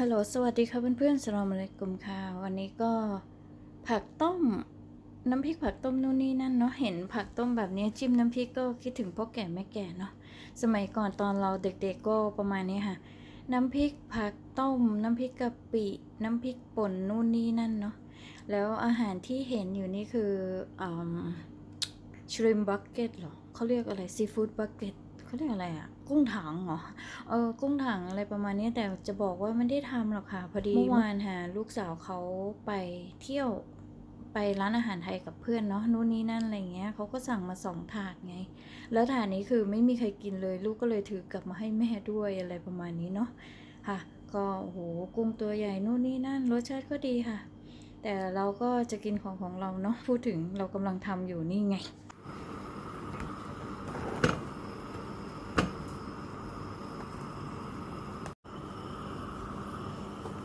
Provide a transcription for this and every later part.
ฮัลโหล สวัสดีค่ะเพื่อนๆสลามอะลัยกุมค่ะ วันนี้ก็ผักต้ม น้ำพริกผักต้มนู่นนี่นั่นเนาะ เห็นผักต้มแบบนี้จิ้มน้ำพริกก็คิดถึงพ่อแก่แม่แก่เนาะ สมัยก่อนตอนเราเด็กๆก็ประมาณนี้ค่ะ น้ำพริกผักต้ม น้ำพริกกะปิ น้ำพริกป่นนู่นนี่นั่นเนาะ แล้วอาหารที่เห็นอยู่นี่คืออืมชริมบักเก็ตเหรอเขาเรียกอะไรซีฟู้ดบักเก็ตเขาเรียกอะไรอะ กุ้งถังเหรอ เออ กุ้งถังอะไรประมาณนี้แต่จะบอกว่าไม่ได้ทำหรอกค่ะ พอดีเมื่อวานค่ะลูกสาวเขาไปเที่ยวไปร้านอาหารไทยกับเพื่อนเนาะนู่นนี่นั่นอะไรเงี้ยเขาก็สั่งมาสองถาดไง แล้วถาดนี้คือไม่มีใครกินเลย ลูกก็เลยถือกลับมาให้แม่ด้วยอะไรประมาณนี้เนาะค่ะ ก็โอ้โหกุ้งตัวใหญ่นู่นนี่นั่น รสชาติก็ดีค่ะ แต่เราก็จะกินของของเราเนาะพูดถึงเรากำลังทำอยู่นี่ไง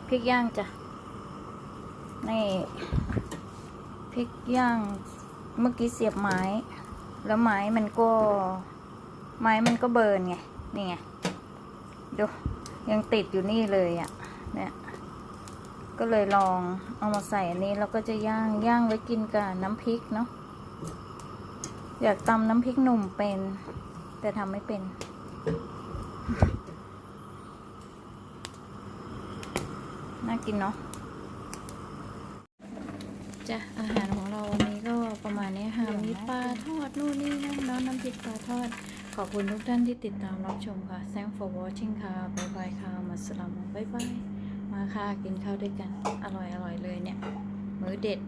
พริกย่างจ้ะ นี่พริกย่าง เมื่อกี้เสียบไม้ แล้วไม้มันก็ ไม้มันก็เบิร์นไง นี่ไง ดู ยังติดอยู่นี่เลยอะ่ะ เนี่ยก็เลยลองเอามาใส่อันนี้แล้วก็จะย่างย่างไว้กินกับน้ำพริกเนาะอยากตำน้ำพริกหนุ่มเป็น แต่ทำไม่เป็น น่ากินเนาะจ้ะอาหารของเราวันนี้ก็ประมาณนี้ค่ะมีปลาทอดนู่นนี่นั่นเนาะน้ำพริกปลาทอด ขอบคุณทุกท่านที่ติดตามรับชมค่ะ thank for watching ค่ะบ๊ายบายค่ะมัสสลามบ๊ายบายมาค่ะกินข้าวด้วยกันอร่อยอร่อยเลยเนี่ยมื้อเด็ด